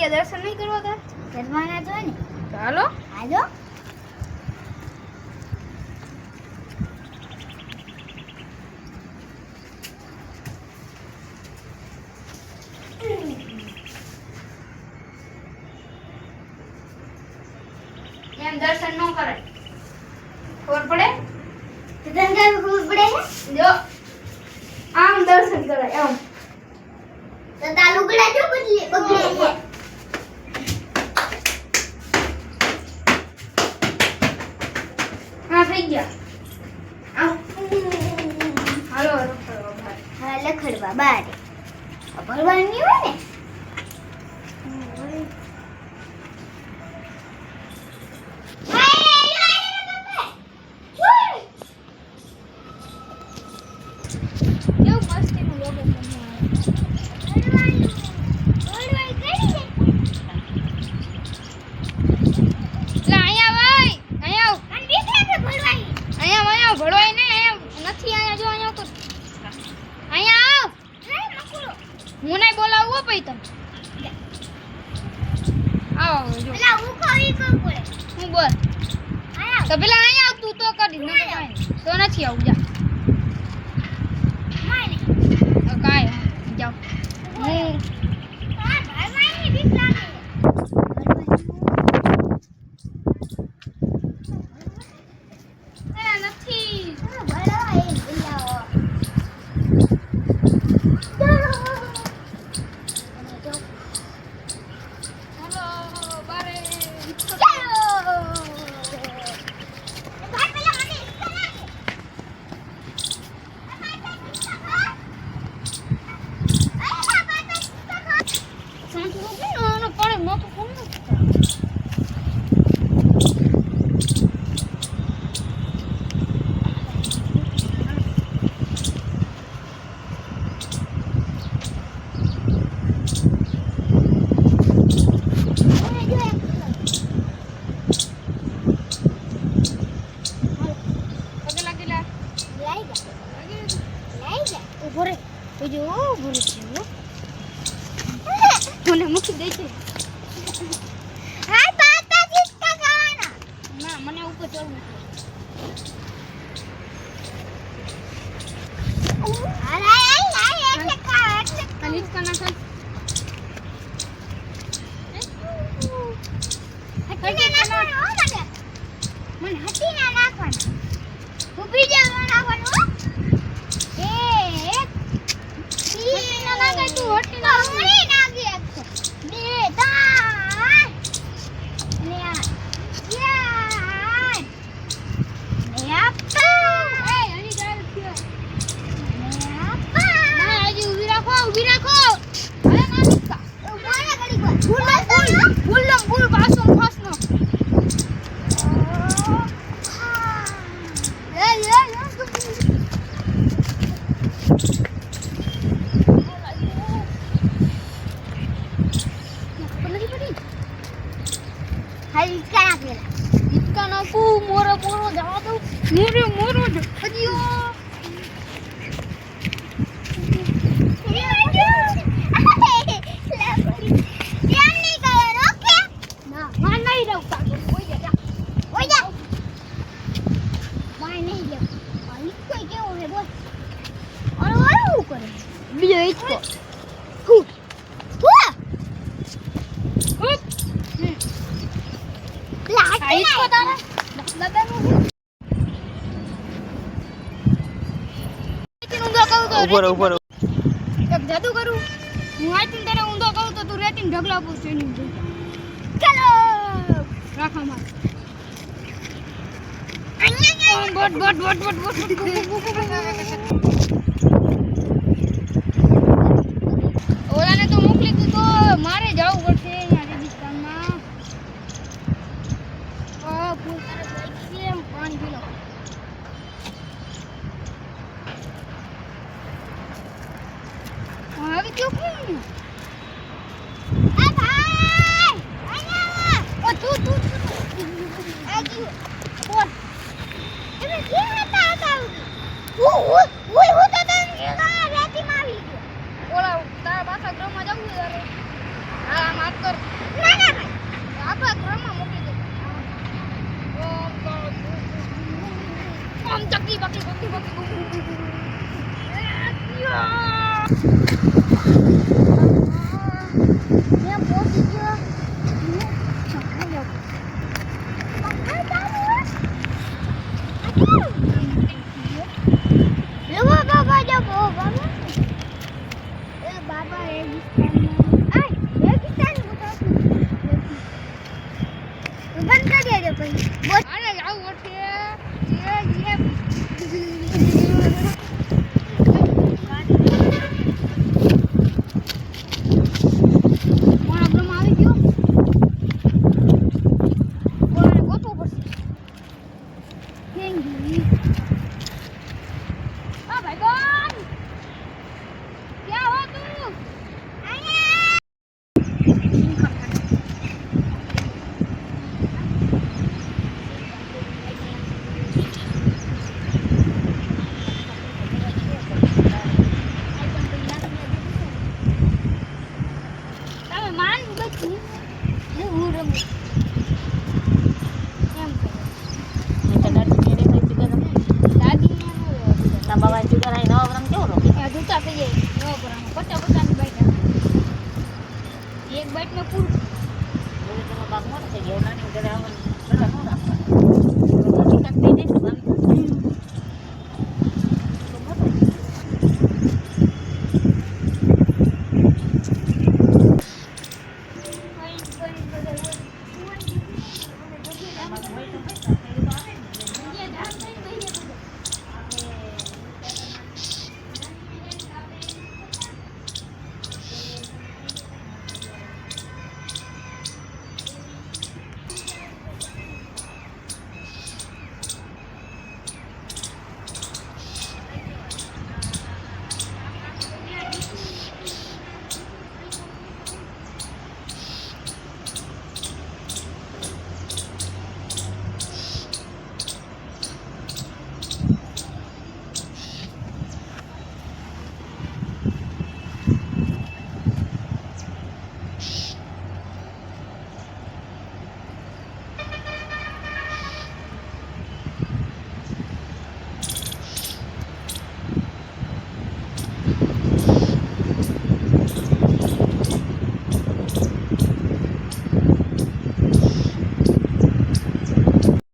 ગયા દર્શન નહીં કરવા તા કરવાના તો ને. ચાલો હાલો. એમ દર્શન ન કરાય. ખબર પડે? તને ખબર પડે છે? જો. આમ દર્શન કરાય આમ તો તાર લુગડા જો બદલી બગડે છે હા થઈ ગયા આમ હાલો હાલો ફરવા બહાર. હા લખડવા બારે ભરવાની હોય ને કેવું મસ્તીનું location છે. એટલે અહીંયા આવ અહીંયા આવ અહીંયા આવ, અહીંયા આવ, ભળવાય નહીં અહીંયા નથી અહીંયા જો અહીંયા તો અહીંયા આવ હું નહીં બોલાવું હો પછી તમે. આવો જો. પેલા હું બોલ. તો પેલા અહીં આવ તું તો કરી ન તો નથી આવું જા. તો કાંઈ જાઓ. હું 나도 혼났어. উপরে ওই যে উপরে ছিল মনে মুখে দেখে છે પાતા મૂકી દે ના મને ઉપર ચડવું છે. હિંચકા ના ચાલ મને હટી ના નાખવાનું. ઊભી જવા નાખવાનું એક હટી ના નાખાય તું, હટી ના હમણાં નાખી એકસો બે ત્રણ ને આ ચાર ને આ પાંચ એ હજી ગાળ થયો ને આ પાંચ ના હજી ઊભી રાખો ઊભી રાખો હવે ના હિંચકા ઊભો રહે ઘડીક વાર. ફૂલ નો ફૂલ ફૂલ નો ફૂલ પાસો ફાસનો એ એ ખબર નથી પડી હાલ હિંચકા નાખેલા. હિંચકા મોરો મોરો જવા દઉં. મોરો મોરો જવું. કરે બીજો હિંચકો હું. હું. તારા. ઉપર ઉપર એક જાદુ કરું હું આથી તને ઊંધો કહું તો તું રેતીને ઢગલા પૂછ એની ચાલો. રાખા માર boat boat boat boat boat હવે ચોખ્ખું આ ભાઈ અહીંયા ઓ તું તું આ ગયો કોણ તમે કે હતા હતા હું હું હું હું તો તારા પાછા ગ્રામ જવું તારે હા માફ કર ના ના ભાઈ આપણા ગ્રામમાં મોકલી દે ઓમ ચકલી Bye. આ જૂતા થઈ જાય નવો પચાસ પચાસની બાઈક આવે. એક બાઈક મેં પૂરું